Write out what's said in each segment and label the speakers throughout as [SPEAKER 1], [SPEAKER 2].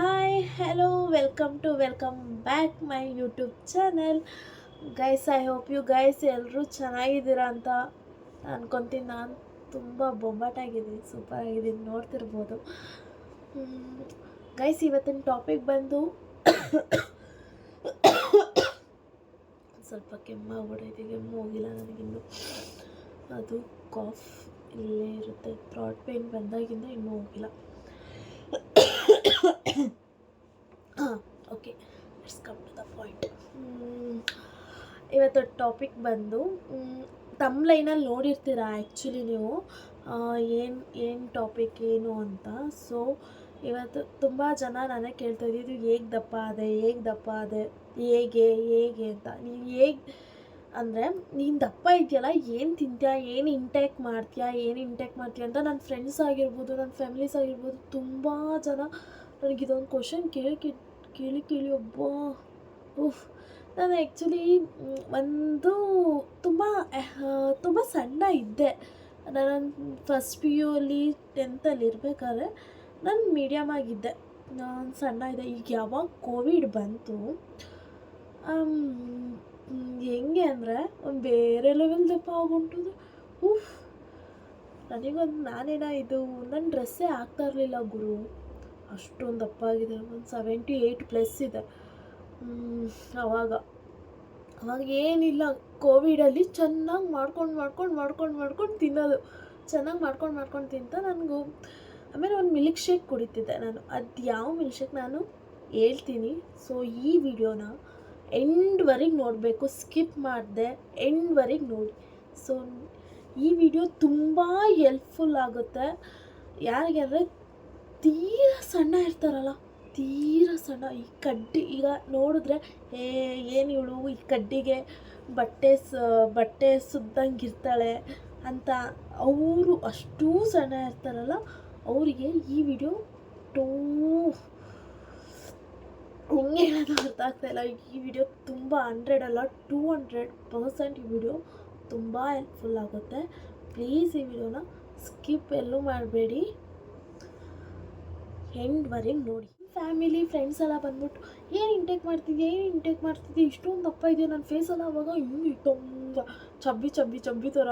[SPEAKER 1] Hi hello welcome to welcome back my YouTube channel guys I hope you guys ಎಲ್ಲರೂ ಚೆನ್ನಾಗಿದ್ದೀರಾ ಅಂತ ಅನ್ಕೊತೀನಿ. ನಾನು ತುಂಬ ಬೊಂಬಾಟಾಗಿದ್ದೀನಿ ಸೂಪರ್ ಆಗಿದ್ದೀನಿ, ನೋಡ್ತಿರ್ಬೋದು. ಗೈಸ್ ಇವತ್ತಿನ ಟಾಪಿಕ್ ಬಂದು ಸ್ವಲ್ಪ ಕೆಮ್ಮಾಗ್ಬಿಡೈತೆ ಕೆಮ್ಮು ಹೋಗಿಲ್ಲ ನನಗಿನ್ನು. ಅದು ಕಾಫ್ ಇಲ್ಲೇ ಇರುತ್ತೆ. ಥ್ರಾಟ್ ಪೇನ್ ಬಂದಾಗಿಂದ ಇನ್ನೂ ಹೋಗಿಲ್ಲ. Okay it's come to the point ಇವತ್ತು ಟಾಪಿಕ್ ಬಂದು ತಮ್ಮ ಲೈನಲ್ಲಿ ನೋಡಿರ್ತೀರ ಆ್ಯಕ್ಚುಲಿ ನೀವು? ಏನು ಏನು ಟಾಪಿಕ್ ಏನು ಅಂತ? ಸೊ ಇವತ್ತು ತುಂಬ ಜನ ನನಗೆ ಕೇಳ್ತಾ ಇದ್ದಿದ್ದು ಹೇಗೆ ದಪ್ಪ ಅದೇ ಹೇಗೆ ದಪ್ಪ ಅದೇ ಹೇಗೆ ಹೇಗೆ ಅಂತ. ನೀವು ಹೇಗೆ ಅಂದರೆ ನೀನು ದಪ್ಪ ಇದೆಯಲ್ಲ, ಏನು ತಿಂತೀಯ, ಏನು ಇಂಟ್ಯಾಕ್ ಮಾಡ್ತೀಯಾ, ಏನು ಇಂಟ್ಯಾಕ್ ಮಾಡ್ತೀಯ ಅಂತ ನನ್ನ ಫ್ರೆಂಡ್ಸ್ ಆಗಿರ್ಬೋದು ನನ್ನ ಫ್ಯಾಮಿಲೀಸ್ ಆಗಿರ್ಬೋದು ತುಂಬ ಜನ ನನಗೆ ಇದೊಂದು ಕ್ವಶನ್ ಕೇಳಿ ಕೇಳಿ ಕೇಳಿ ಒಬ್ಬ. ಉಫ್. ನಾನು ಆ್ಯಕ್ಚುಲಿ ಒಂದು ತುಂಬ ತುಂಬ ಸಣ್ಣ ಇದ್ದೆ. ನಾನು ಫಸ್ಟ್ ಪಿ ಯು ಅಲ್ಲಿ ಟೆಂತಲ್ಲಿ ಇರಬೇಕಾದ್ರೆ ನಾನು ಮೀಡಿಯಮ್ ಆಗಿದ್ದೆ. ನಾನು ಸಣ್ಣ ಇದ್ದೆ. ಈಗ ಯಾವಾಗ ಕೋವಿಡ್ ಬಂತು ಹೆಂಗೆ ಅಂದರೆ ಒಂದು ಬೇರೆ ಲೆವೆಲ್ ದಪ್ಪ ಆಗುಂಟದು ಉಫ್, ನನಗೊಂದು ನಾನೇನ ಇದು ನನ್ನ ಡ್ರೆಸ್ಸೇ ಆಗ್ತಾ ಇರಲಿಲ್ಲ ಗುರು. ಅಷ್ಟೊಂದು ದಪ್ಪ ಆಗಿದೆ, ಒಂದು ಸೆವೆಂಟಿ ಏಯ್ಟ್ ಪ್ಲಸ್ ಇದೆ ಅವಾಗ ಅವಾಗ ಏನಿಲ್ಲ ಕೋವಿಡಲ್ಲಿ ಚೆನ್ನಾಗಿ ಮಾಡ್ಕೊಂಡು ಮಾಡ್ಕೊಂಡು ಮಾಡ್ಕೊಂಡು ಮಾಡ್ಕೊಂಡು ತಿನ್ನೋದು. ಚೆನ್ನಾಗಿ ಮಾಡ್ಕೊಂಡು ಮಾಡ್ಕೊಂಡು ತಿಂತ ನನಗೂ. ಆಮೇಲೆ ಒಂದು ಮಿಲ್ಕ್ ಶೇಕ್ ಕುಡಿತಿದ್ದೆ ನಾನು. ಅದು ಯಾವ ಮಿಲ್ಕ್ ಶೇಕ್ ನಾನು ಹೇಳ್ತೀನಿ. ಸೊ ಈ ವಿಡಿಯೋನ ಎಂಡ್ವರೆಗೆ ನೋಡಬೇಕು, ಸ್ಕಿಪ್ ಮಾಡಿದೆ ಎಂಡ್ವರೆಗೆ ನೋಡಿ. ಸೊ ಈ ವಿಡಿಯೋ ತುಂಬ ಹೆಲ್ಪ್ಫುಲ್ ಆಗುತ್ತೆ. ಯಾರಿಗೆ ಅಂದರೆ ತೀರ ಸಣ್ಣ ಇರ್ತಾರಲ್ಲ, ತೀರಾ ಸಣ್ಣ. ಈ ಕಡ್ಡಿ ಈಗ ನೋಡಿದ್ರೆ ಏ ಏನು ಇವಳು ಈ ಕಡ್ಡಿಗೆ ಬಟ್ಟೆ ಸ, ಬಟ್ಟೆ ಸುದ್ದಂಗೆ ಇರ್ತಾಳೆ ಅಂತ ಅವರು ಅಷ್ಟೂ ಸಣ್ಣ ಇರ್ತಾರಲ್ಲ, ಅವರಿಗೆ ಈ ವಿಡಿಯೋ ಟೂ ಹೆಂಗೆ ಹೇಳೋದು ಅರ್ಥ ಈ ವಿಡಿಯೋ ತುಂಬ ಹಂಡ್ರೆಡ್ ಅಲ್ಲ ಟೂ ಹಂಡ್ರೆಡ್ ಪರ್ಸೆಂಟ್ ಈ ವಿಡಿಯೋ ತುಂಬ ಹೆಲ್ಪ್ಫುಲ್ ಆಗುತ್ತೆ. ಪ್ಲೀಸ್ ಈ ವಿಡಿಯೋನ ಸ್ಕಿಪ್ ಎಲ್ಲೂ ಮಾಡಬೇಡಿ. ಎಂಡ್ವರೆಗೆ ನೋಡಿ. ಫ್ಯಾಮಿಲಿ ಫ್ರೆಂಡ್ಸ್ ಎಲ್ಲ ಬಂದ್ಬಿಟ್ಟು, ಏನು ಇಂಟೇಕ್ ಮಾಡ್ತಿದ್ಯಾ? ಏನು ಇಂಟೇಕ್ ಮಾಡ್ತಿದ್ಯಾ? ಇಷ್ಟೊಂದು ದಪ್ಪ ಇದೆಯಾ ನನ್ನ ಫೇಸೆಲ್ಲ ಅವಾಗ ಹಿಂಗೆ ತುಂಬ ಚಬ್ಬಿ ಚಬ್ಬಿ ಚಬ್ಬಿ ಥರ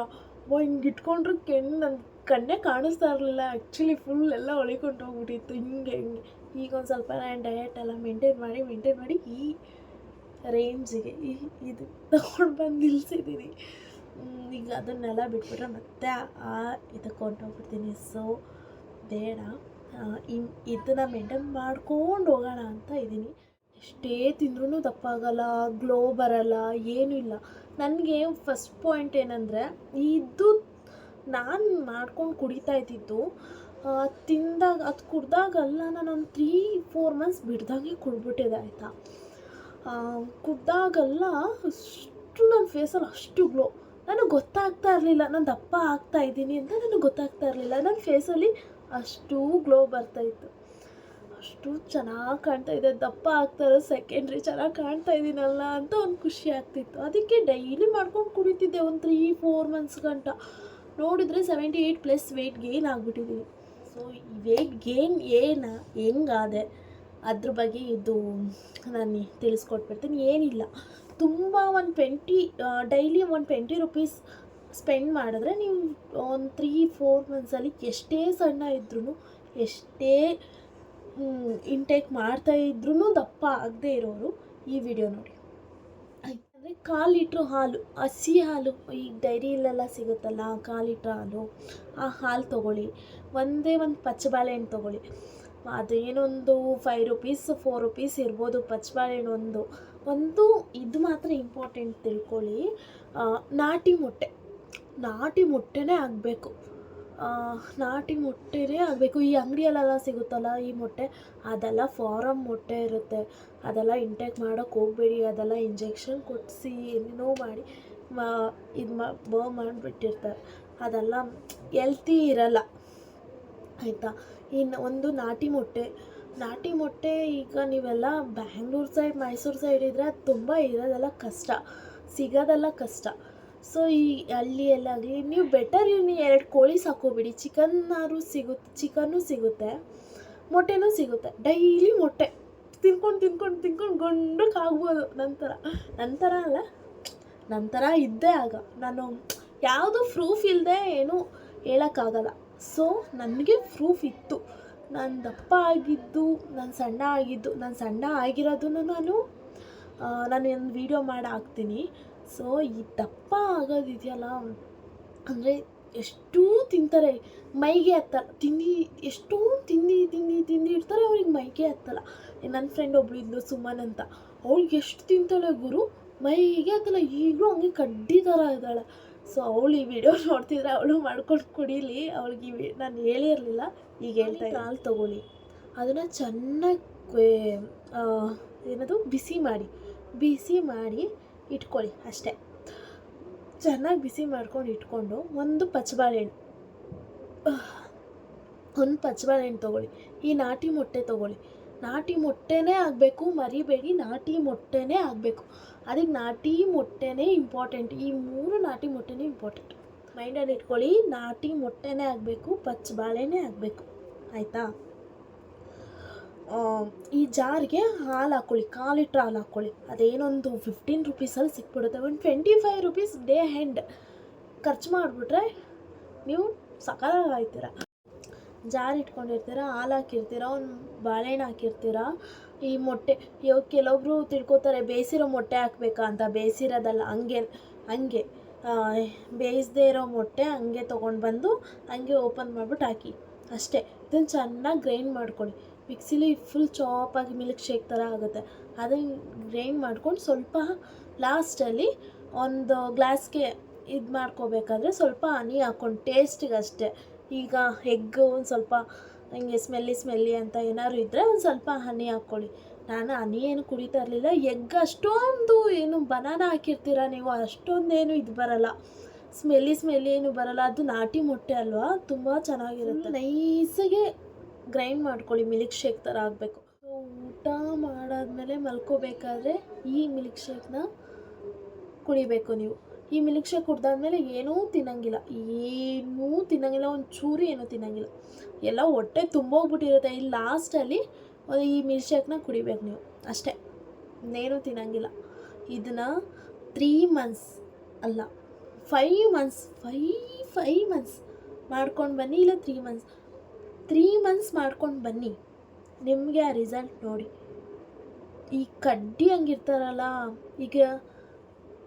[SPEAKER 1] ಹಿಂಗೆ ಇಟ್ಕೊಂಡ್ರೆ ನನ್ನ ಕಣ್ಣೇ ಕಾಣಿಸ್ತಾ ಇರಲಿಲ್ಲ. ಆ್ಯಕ್ಚುಲಿ ಫುಲ್ ಎಲ್ಲ ಒಳಿಕೊಂಡು ಹೋಗ್ಬಿಟ್ಟಿತ್ತು. ಹಿಂಗೆ ಹಿಂಗೆ. ಈಗ ಒಂದು ಸ್ವಲ್ಪ ನಾನು ಡಯಟ್ ಎಲ್ಲ ಮೇಂಟೈನ್ ಮಾಡಿ ಮೇಂಟೈನ್ ಮಾಡಿ ಈ ರೇಂಜಿಗೆ ಈ, ಇದು ತಗೊಂಡು ಬಂದು ನಿಲ್ಸಿದ್ದೀನಿ ಈಗ ಅದನ್ನೆಲ್ಲ ಬಿಟ್ಬಿಟ್ರೆ ಮತ್ತೆ ಆ ಇದಕ್ಕೆ ಹೊಂಟೋಗ್ಬಿಡ್ತೀನಿ. ಸೊ ಬೇಡ. ಇನ್ ಇದನ್ನು ಮೇಂಟೈನ್ ಮಾಡ್ಕೊಂಡು ಹೋಗೋಣ ಅಂತ ಇದ್ದೀನಿ ಎಷ್ಟೇ ತಿಂದ್ರೂ ತಪ್ಪಾಗಲ್ಲ ಗ್ಲೋ ಬರಲ್ಲ, ಏನೂ ಇಲ್ಲ. ನನಗೆ ಫಸ್ಟ್ ಪಾಯಿಂಟ್ ಏನಂದರೆ, ಇದು ನಾನು ಮಾಡ್ಕೊಂಡು ಕುಡಿತಾ ಇದ್ದಿದ್ದು ತಿಂದಾಗ, ಅದು ಕುಡ್ದಾಗಲ್ಲ, ನಾನು ಒಂದು ತ್ರೀ ಫೋರ್ ಮಂತ್ಸ್ ಬಿಡ್ದಾಗೆ ಕುಡ್ಬಿಟ್ಟಿದೆ, ಆಯಿತಾ? ಕುಡ್ದಾಗಲ್ಲ, ಅಷ್ಟು ನನ್ನ ಫೇಸಲ್ಲಿ ಅಷ್ಟು ಗ್ಲೋ ನನಗೆ ಗೊತ್ತಾಗ್ತಾ ಇರಲಿಲ್ಲ, ನಾನು ದಪ್ಪ ಆಗ್ತಾ ಇದ್ದೀನಿ ಅಂತ ನನಗೆ ಗೊತ್ತಾಗ್ತಾ ಇರಲಿಲ್ಲ. ನನ್ನ ಫೇಸಲ್ಲಿ ಅಷ್ಟು ಗ್ಲೋ ಬರ್ತಾಯಿತ್ತು ಅಷ್ಟು ಚೆನ್ನಾಗಿ ಕಾಣ್ತಾ ಇದೆ, ದಪ್ಪ ಆಗ್ತಾ ಇರೋ ಸೆಕೆಂಡ್ರಿ ಚೆನ್ನಾಗಿ ಕಾಣ್ತಾ ಇದ್ದೀನಲ್ಲ ಅಂತ ಒಂದು ಖುಷಿ ಆಗ್ತಿತ್ತು. ಅದಕ್ಕೆ ಡೈಲಿ ಮಾಡ್ಕೊಂಡು ಕುಡಿತಿದ್ದೆ ಒಂದು ತ್ರೀ ಫೋರ್ ಮಂತ್ಸ್ ಗಂಟ. ನೋಡಿದ್ರೆ seventy eight plus weight gain ಆಗಿಬಿಟ್ಟಿದ್ದೀನಿ so ಈ ವೆಯ್ಟ್ ಗೇನ್ ಏನು, ಹೆಂಗಾದೆ? ಅದ್ರ ಬಗ್ಗೆ ಇದು ನಾನು ತಿಳಿಸ್ಕೊಟ್ಬಿಡ್ತೀನಿ. ಏನಿಲ್ಲ. ತುಂಬ ಒಂದು ಟ್ವೆಂಟಿ ಡೈಲಿ ಒಂದು ಟ್ವೆಂಟಿ ರುಪೀಸ್ ಸ್ಪೆಂಡ್ ಮಾಡಿದ್ರೆ ನೀವು ಒಂದು ತ್ರೀ ಫೋರ್ ಮಂತ್ಸಲ್ಲಿ ಎಷ್ಟೇ ಸಣ್ಣ ಇದ್ರೂ ಎಷ್ಟೇ ಇಂಟೇಕ್ ಮಾಡ್ತಾ ಇದ್ರೂ ದಪ್ಪ ಆಗದೆ ಇರೋರು ಈ ವಿಡಿಯೋ ನೋಡಿ. ಅಂದರೆ ಕಾಲು ಲೀಟ್ರ್ ಹಾಲು, ಹಸಿ ಹಾಲು ಈಗ ಡೈರಿಲೆಲ್ಲ ಸಿಗುತ್ತಲ್ಲ ಕಾಲು ಲೀಟ್ರ್ ಹಾಲು, ಆ ಹಾಲು ತೊಗೊಳ್ಳಿ. ಒಂದೇ ಒಂದು ಪಚ್ಚಬಾಳೆಹಣ್ಣು ತೊಗೊಳ್ಳಿ. ಅದೇನೊಂದು ಫೈವ್ ರುಪೀಸ್ ಫೋರ್ ರುಪೀಸ್ ಇರ್ಬೋದು ಪಚ್ಚಬಾಳೆಹಣ್ಣು ಒಂದು. ಒಂದು ಇದು ಮಾತ್ರ ಇಂಪಾರ್ಟೆಂಟ್ ತಿಳ್ಕೊಳ್ಳಿ. ನಾಟಿ ಮೊಟ್ಟೆ. ನಾಟಿ ಮೊಟ್ಟೆನೇ ಆಗಬೇಕು. ನಾಟಿ ಮೊಟ್ಟೆನೇ ಆಗಬೇಕು. ಈ ಅಂಗಡಿಯಲ್ಲೆಲ್ಲ ಸಿಗುತ್ತಲ್ಲ ಈ ಮೊಟ್ಟೆ? ಅದೆಲ್ಲ ಫಾರಮ್ ಮೊಟ್ಟೆ ಇರುತ್ತೆ. ಅದೆಲ್ಲ ಇಂಟೇಕ್ ಮಾಡೋಕ್ಕೆ ಹೋಗಬೇಡಿ. ಅದೆಲ್ಲ ಇಂಜೆಕ್ಷನ್ ಕೊಡಿಸಿ ಏನೇನೋ ಮಾಡಿ ಇದು ಮಾ ಬರ್ ಮಾಡಿಬಿಟ್ಟಿರ್ತಾರೆ. ಅದೆಲ್ಲ ಎಲ್ತಿ ಇರಲ್ಲ. ಆಯಿತಾ? ಇನ್ನು ಒಂದು ನಾಟಿ ಮೊಟ್ಟೆ. ನಾಟಿ ಮೊಟ್ಟೆ ಈಗ ನೀವೆಲ್ಲ ಬ್ಯಾಂಗ್ಳೂರು ಸೈಡ್, ಮೈಸೂರು ಸೈಡ್ ಇದ್ದರೆ ಅದು ತುಂಬ ಇರೋದೆಲ್ಲ ಕಷ್ಟ. ಸಿಗೋದೆಲ್ಲ ಕಷ್ಟ. ಸೊ ಈ ಅಲ್ಲಿ ಹಳ್ಳಿಯಲ್ಲಾಗಲಿ ನೀವು ಬೆಟರ್ ನೀವು ಎರಡು ಕೋಳಿ ಸಾಕೋಬಿಡಿ. ಚಿಕನ್ನಾರು ಸಿಗುತ್ತೆ ಚಿಕನ್ನು ಸಿಗುತ್ತೆ, ಮೊಟ್ಟೆನೂ ಸಿಗುತ್ತೆ. ಡೈಲಿ ಮೊಟ್ಟೆ. ತಿನ್ಕೊಂಡು ತಿನ್ಕೊಂಡು ತಿನ್ಕೊಂಡು ಗಂಡಕ್ಕೆ ಆಗ್ಬೋದು ನಂತರ ನಂತರ ಅಲ್ಲ, ನಂತರ ಇದ್ದೇ ಆಗ. ನಾನು ಯಾವುದು ಪ್ರೂಫ್ ಇಲ್ಲದೆ ಏನು ಹೇಳೋಕ್ಕಾಗಲ್ಲ. ಸೊ ನನಗೆ ಪ್ರೂಫ್ ಇತ್ತು. ನಾನು ದಪ್ಪ ಆಗಿದ್ದು, ನಾನು ಸಣ್ಣ ಆಗಿದ್ದು, ನಾನು ಸಣ್ಣ ಆಗಿರೋದನ್ನು ನಾನು ನಾನು ಒಂದು ವೀಡಿಯೋ ಮಾಡಿ ಹಾಕ್ತೀನಿ. ಸೊ ಈ ದಪ್ಪ ಆಗೋದಿದೆಯಲ್ಲ? ಅಂದರೆ ಎಷ್ಟೂ ತಿಂತಾರೆ ಮೈಗೆ ಹತ್ತಲ್ಲ ತಿಂದು ಎಷ್ಟೂ ತಿಂದು ತಿಂದು ತಿಂದು ಇರ್ತಾರೆ ಅವ್ರಿಗೆ ಮೈಗೆ ಹತ್ತಲ್ಲ. ನನ್ನ ಫ್ರೆಂಡ್ ಒಬ್ಳು ಇದ್ಲು ಸುಮನ್ ಅಂತ. ಅವಳಿಗೆ ಎಷ್ಟು ತಿಂತಾಳೆ ಗುರು? ಮೈಗೆ ಹತ್ತಲ್ಲ ಈಗಲೂ ಹಂಗೆ ಕಡ್ಡಿ ಥರ ಇದ್ದಾಳೆ. ಸೊ ಅವಳು ಈ ವಿಡಿಯೋ ನೋಡ್ತಿದ್ರೆ ಅವಳು ಮಾಡ್ಕೊಂಡು ಕುಡೀಲಿ. ಅವಳಿಗೆ ಈ ನಾನು ಹೇಳಿರಲಿಲ್ಲ ಈಗ ಹೇಳ್ತಾ ಹಾಲು ತೊಗೊಳ್ಳಿ. ಅದನ್ನು ಚೆನ್ನಾಗಿ ಏನದು? ಬಿಸಿ ಮಾಡಿ. ಬಿಸಿ ಮಾಡಿ ಇಟ್ಕೊಳ್ಳಿ ಅಷ್ಟೇ. ಚೆನ್ನಾಗಿ ಬಿಸಿ ಮಾಡ್ಕೊಂಡು ಇಟ್ಕೊಂಡು ಒಂದು ಪಚ್ಚಬಾಳೆಹಣ್ಣು ಒಂದು ಪಚ್ಚಬಾಳೆಹಣ್ಣು ತೊಗೊಳ್ಳಿ. ಈ ನಾಟಿ ಮೊಟ್ಟೆ ತೊಗೊಳ್ಳಿ. ನಾಟಿ ಮೊಟ್ಟೆನೇ ಆಗಬೇಕು, ಮರಿಬೇಡಿ, ನಾಟಿ ಮೊಟ್ಟೆನೇ ಆಗಬೇಕು. ಅದಕ್ಕೆ ನಾಟಿ ಮೊಟ್ಟೆನೇ ಇಂಪಾರ್ಟೆಂಟ್ ಈ ಮೂರು ನಾಟಿ ಮೊಟ್ಟೆನೇ ಇಂಪಾರ್ಟೆಂಟ್ ಮೈಂಡಲ್ಲಿ ಇಟ್ಕೊಳ್ಳಿ, ನಾಟಿ ಮೊಟ್ಟೆನೇ ಆಗಬೇಕು, ಪಚ್ಚಬಾಳೆನೇ ಆಗಬೇಕು. ಆಯಿತಾ? ಈ ಜಾರ್ಗೆ ಹಾಲು ಹಾಕ್ಕೊಳ್ಳಿ ಕಾಲು ಲೀಟ್ರ್ ಹಾಲು ಹಾಕ್ಕೊಳ್ಳಿ ಅದೇನೊಂದು ಫಿಫ್ಟೀನ್ ರುಪೀಸಲ್ಲಿ ಸಿಕ್ಬಿಡುತ್ತೆ. ಒಂದು ಟ್ವೆಂಟಿ ಫೈವ್ ರುಪೀಸ್ ಡೇ ಹೆಂಡ್ ಖರ್ಚು ಮಾಡಿಬಿಟ್ರೆ ನೀವು ಸಕಾಲಾಗ್ತೀರ ಜಾರ್ ಇಟ್ಕೊಂಡಿರ್ತೀರ, ಹಾಲು ಹಾಕಿರ್ತೀರ, ಒಂದು ಬಾಳೆಹಣ್ಣು ಹಾಕಿರ್ತೀರ, ಈ ಮೊಟ್ಟೆ, ಇವಾಗ ಕೆಲವೊಬ್ರು ತಿಳ್ಕೊತಾರೆ, ಬೇಯಿಸಿರೋ ಮೊಟ್ಟೆ ಹಾಕ್ಬೇಕಾ ಅಂತ. ಬೇಯಿಸಿರೋದಲ್ಲ, ಹಂಗೆ ಹಂಗೆ. ಬೇಯಿಸದೇ ಇರೋ ಮೊಟ್ಟೆ ಹಂಗೆ ತೊಗೊಂಡು ಬಂದು ಹಂಗೆ ಓಪನ್ ಮಾಡಿಬಿಟ್ಟು ಹಾಕಿ. ಅಷ್ಟೇ. ಇದನ್ನು ಚೆನ್ನಾಗಿ ಗ್ರೈಂಡ್ ಮಾಡ್ಕೊಳ್ಳಿ. ಮಿಕ್ಸಿಲಿ ಫುಲ್ ಚಾಪಾಗಿ ಮಿಲ್ಕ್ ಶೇಕ್ ಥರ ಆಗುತ್ತೆ. ಅದನ್ನು ಗ್ರೈಂಡ್ ಮಾಡ್ಕೊಂಡು ಸ್ವಲ್ಪ ಲಾಸ್ಟಲ್ಲಿ ಒಂದು ಗ್ಲಾಸ್ಗೆ ಇದು ಮಾಡ್ಕೋಬೇಕಾದ್ರೆ ಸ್ವಲ್ಪ ಹನಿ ಹಾಕ್ಕೊಂಡು ಟೇಸ್ಟಿಗೆ ಅಷ್ಟೇ. ಈಗ ಎಗ್ ಒಂದು ಸ್ವಲ್ಪ ಹಿಂಗೆ ಸ್ಮೆಲ್ಲಿ ಸ್ಮೆಲ್ಲಿ ಅಂತ ಏನಾದ್ರು ಇದ್ದರೆ ಒಂದು ಸ್ವಲ್ಪ ಹನಿ ಹಾಕ್ಕೊಳ್ಳಿ ನಾನು ಹನಿ ಏನು ಕುಡಿತಾ ಇರಲಿಲ್ಲ. ಎಗ್ ಅಷ್ಟೊಂದು ಏನು ಬನಾನ ಹಾಕಿರ್ತೀರ ನೀವು? ಅಷ್ಟೊಂದೇನು ಇದು ಬರಲ್ಲ. ಸ್ಮೆಲ್ಲಿ ಸ್ಮೆಲ್ಲಿ ಏನು ಬರಲ್ಲ. ಅದು ನಾಟಿ ಮೊಟ್ಟೆ ಅಲ್ವಾ? ತುಂಬ ಚೆನ್ನಾಗಿರುತ್ತೆ. ನೈಸಾಗೆ ಗ್ರೈಂಡ್ ಮಾಡ್ಕೊಳ್ಳಿ, ಮಿಲ್ಕ್ ಶೇಕ್ ಥರ ಆಗಬೇಕು. ಊಟ ಮಾಡಾದಮೇಲೆ ಮಲ್ಕೋಬೇಕಾದ್ರೆ ಈ ಮಿಲ್ಕ್ ಶೇಕ್ನ ಕುಡಿಬೇಕು ನೀವು. ಈ ಮಿಲ್ಕ್ ಶೇಕ್ ಕುಡ್ದಾದ್ಮೇಲೆ ಏನೂ ತಿನ್ನಂಗಿಲ್ಲ. ಏನೂ ತಿನ್ನಂಗಿಲ್ಲ ಒಂದು ಚೂರು ಏನೂ ತಿನ್ನಂಗಿಲ್ಲ. ಎಲ್ಲ ಹೊಟ್ಟೆ ತುಂಬೋಗ್ಬಿಟ್ಟಿರುತ್ತೆ. ಈ ಲಾಸ್ಟಲ್ಲಿ ಈ ಮಿಲ್ಕ್ ಶೇಕ್ನ ಕುಡಿಬೇಕು ನೀವು. ಅಷ್ಟೇ. ಇನ್ನೇನೂ ತಿನ್ನಂಗಿಲ್ಲ. ಇದನ್ನು ತ್ರೀ ಮಂತ್ಸ್ ಅಲ್ಲ ಫೈವ್ ಮಂತ್ಸ್ ಫೈ ಫೈವ್ ಮಂತ್ಸ್ ಮಾಡ್ಕೊಂಡು ಬನ್ನಿ ಇಲ್ಲ ತ್ರೀ ಮಂತ್ಸ್ ತ್ರೀ ಮಂತ್ಸ್ ಮಾಡ್ಕೊಂಡು ಬನ್ನಿ. ನಿಮಗೆ ಆ ರಿಸಲ್ಟ್ ನೋಡಿ. ಈ ಕಡ್ಡಿ ಹಂಗಿರ್ತಾರಲ್ಲ, ಈಗ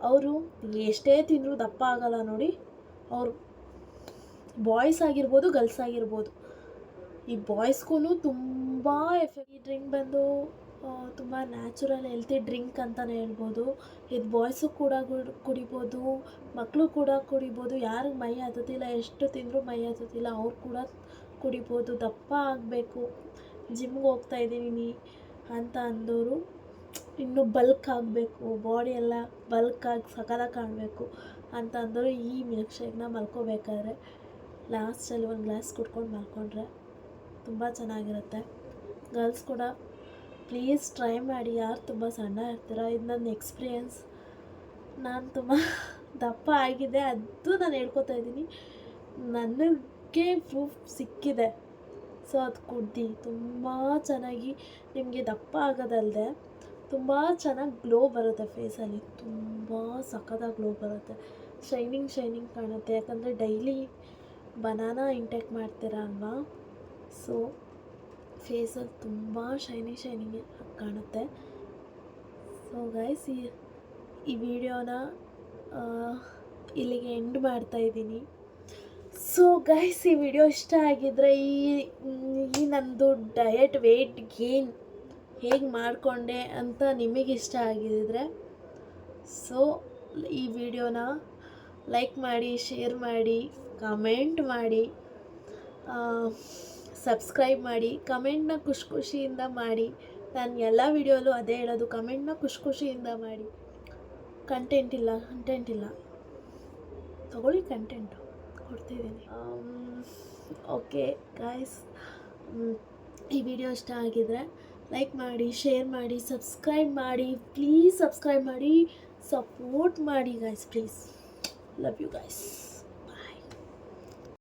[SPEAKER 1] ಅವರು ಎಷ್ಟೇ ತಿಂದರೂ ದಪ್ಪ ಆಗಲ್ಲ ನೋಡಿ. ಅವರು ಬಾಯ್ಸ್ ಆಗಿರ್ಬೋದು ಗರ್ಲ್ಸ್ ಆಗಿರ್ಬೋದು. ಈ ಬಾಯ್ಸ್ಗೂ ತುಂಬ ಎಫೆಕ್ಟ್ ಈ ಡ್ರಿಂಕ್ ಬಂದು ತುಂಬ ನ್ಯಾಚುರಲ್ ಹೆಲ್ತಿ ಡ್ರಿಂಕ್ ಅಂತಲೇ ಹೇಳ್ಬೋದು. ಇದು ಬಾಯ್ಸು ಕೂಡ ಕುಡಿಬೋದು ಮಕ್ಕಳು ಕೂಡ ಕುಡಿಬೋದು. ಯಾರಿಗೆ ಮೈ ಹತ್ತುತ್ತಿಲ್ಲ ಎಷ್ಟು ತಿಂದರೂ ಮೈ ಹತ್ತುತ್ತಿಲ್ಲ ಅವ್ರು ಕೂಡ ಕುಡಿಬೋದು, ದಪ್ಪ ಆಗಬೇಕು. ಜಿಮ್ಗೆ ಹೋಗ್ತಾ ಇದ್ದೀನಿ ಅಂತ ಅಂದವರು ಇನ್ನೂ ಬಲ್ಕ್ ಆಗಬೇಕು, ಬಾಡಿ ಎಲ್ಲ ಬಲ್ಕ್ ಆಗಿ ಸಕಲಾಗಿ ಕಾಣಬೇಕು ಅಂತ ಅಂದರು ಈ ಮಿಲ್ಕ್ ಶೇಕ್ನ ಮಲ್ಕೋಬೇಕಾದ್ರೆ ಲಾಸ್ಟಲ್ಲಿ ಒಂದು ಗ್ಲಾಸ್ ಕುಡ್ಕೊಂಡು ಮಲ್ಕೊಂಡ್ರೆ ತುಂಬ ಚೆನ್ನಾಗಿರುತ್ತೆ. ಗರ್ಲ್ಸ್ ಕೂಡ ಪ್ಲೀಸ್ ಟ್ರೈ ಮಾಡಿ, ಯಾರು ತುಂಬ ಸಣ್ಣ ಇರ್ತೀರ, ಇದು ನನ್ನ ಎಕ್ಸ್ಪೀರಿಯನ್ಸ್ ನಾನು ತುಂಬ ದಪ್ಪ ಆಗಿದೆ ಅದು ನಾನು ಹೇಳ್ಕೊತಾ ಇದ್ದೀನಿ. ನನಗೆ ಪ್ರೂಫ್ ಸಿಕ್ಕಿದೆ. ಸೊ ಅದು ಕುಡ್ದು ತುಂಬ ಚೆನ್ನಾಗಿ ನಿಮಗೆ ದಪ್ಪ ಆಗೋದಲ್ಲದೆ ತುಂಬ ಚೆನ್ನಾಗಿ ಗ್ಲೋ ಬರುತ್ತೆ ಫೇಸಲ್ಲಿ ತುಂಬ ಸಖತ್ತಾಗಿ ಗ್ಲೋ ಬರುತ್ತೆ. ಶೈನಿಂಗ್ ಶೈನಿಂಗ್ ಕಾಣುತ್ತೆ. ಯಾಕಂದರೆ ಡೈಲಿ ಬನಾನಾ ಇಂಟೇಕ್ ಮಾಡ್ತೀರ ಅಲ್ವಾ? ಸೊ ಫೇಸಲ್ಲಿ ತುಂಬ ಶೈನಿ ಶೈನಿಂಗ್ ಕಾಣುತ್ತೆ. ಸೊ ಗೈಸ್ ಈ ಈ ವಿಡಿಯೋನ ಇಲ್ಲಿಗೆ ಎಂಡ್ ಮಾಡ್ತಾ ಇದ್ದೀನಿ. ಸೊ ಗೈಸ್ ಈ ವಿಡಿಯೋ ಇಷ್ಟ ಆಗಿದ್ರೆ ಈ ಈ ನಂದು ಡಯಟ್ ವೆಯ್ಟ್ ಗೇನ್ ಹೇಗೆ ಮಾಡಿಕೊಂಡೆ ಅಂತ ನಿಮಗೆ ಇಷ್ಟ ಆಗಿದ್ದರೆ ಸೊ ಈ ವಿಡಿಯೋನ ಲೈಕ್ ಮಾಡಿ ಶೇರ್ ಮಾಡಿ ಕಮೆಂಟ್ ಮಾಡಿ ಸಬ್ಸ್ಕ್ರೈಬ್ ಮಾಡಿ ಕಮೆಂಟ್ನ ಖುಷಿ ಖುಷಿಯಿಂದ ಮಾಡಿ, ನಾನು ಎಲ್ಲ ವಿಡಿಯೋಲ್ಲೂ ಅದೇ ಹೇಳೋದು ಕಮೆಂಟ್ನ ಖುಷಿ ಖುಷಿಯಿಂದ ಮಾಡಿ. ಕಂಟೆಂಟ್ ಇಲ್ಲ ಕಂಟೆಂಟ್ ಇಲ್ಲ. ತಗೊಳ್ಳಿ ಕಂಟೆಂಟು ಕೊಡ್ತಿದ್ದೀನಿ. ಓಕೆ ಗಾಯ್ಸ್ ಈ ವಿಡಿಯೋ ಇಷ್ಟ ಆಗಿದ್ರೆ ಲೈಕ್ ಮಾಡಿ ಶೇರ್ ಮಾಡಿ ಸಬ್ಸ್ಕ್ರೈಬ್ ಮಾಡಿ ಪ್ಲೀಸ್ ಸಬ್ಸ್ಕ್ರೈಬ್ ಮಾಡಿ ಸಪೋರ್ಟ್ ಮಾಡಿ guys please love you guys